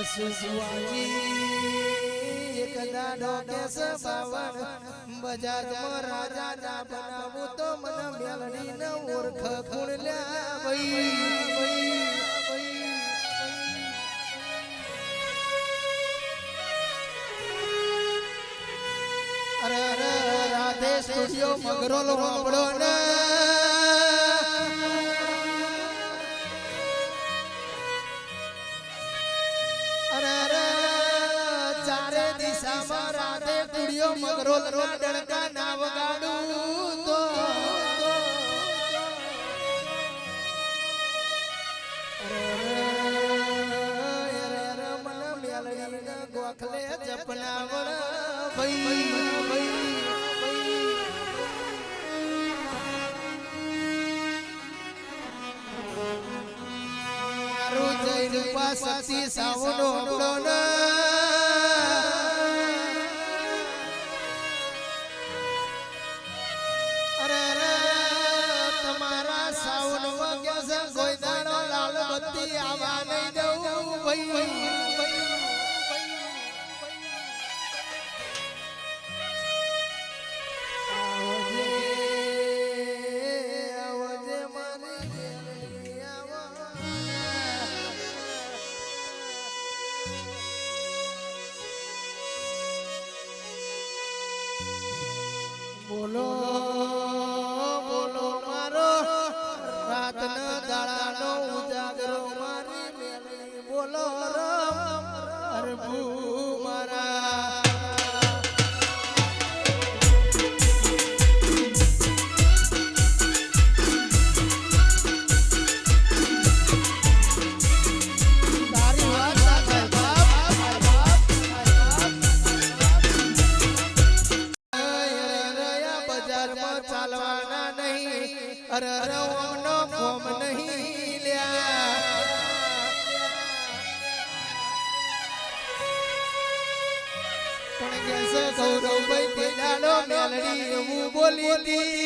અસુસવાજી એક દાડો કેસ બાવન બજારમાં રાજા ના બનાવું તો મને મેલડી ન ઓળખ ખૂણ લ્યા ભાઈ. અરે અરે રાધે સ્ટુડિયો મગરોલ વાપડો ને. મગરોલ ના ડણકા ના વગાડું તો ને ગોખલે જપનાવણ ભાઈ ભાઈ મારું જય રૂપા સતી સાવનો આપણો અરે છે કોઈ દાડો બોલો. અરે અરે ઓમનો કોમ નહીં લ્યા. પણ કેસે સૌરવભાઈ, પેલાનો મેલડી એવું બોલી હતી.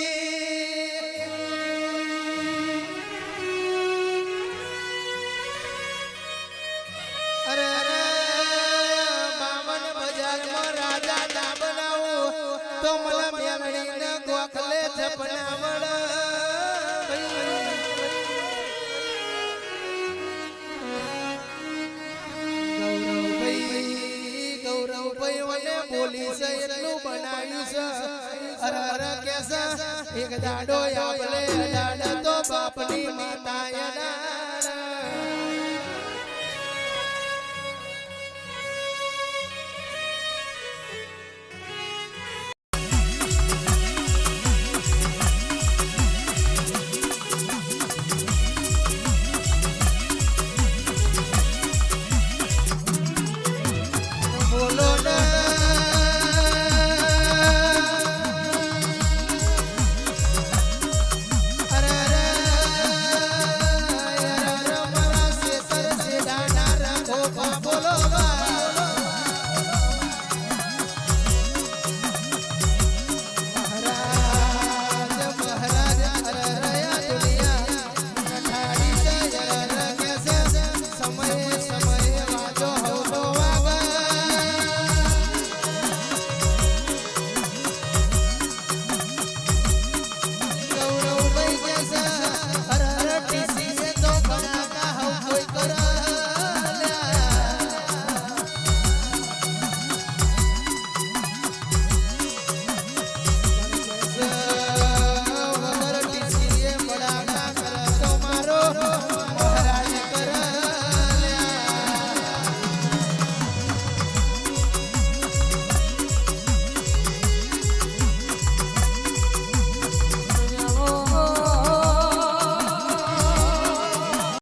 અરે અરે બામન બજારમાં રાજા ના બનાવું. તો મને મેલડીને ગોખલે જપનાવણ ગૌરવભાઈ બોલી છે એટલું બનાવ્યું છે અરે કેસે એક દાડો આપલે દાડ બાપા બોલો બા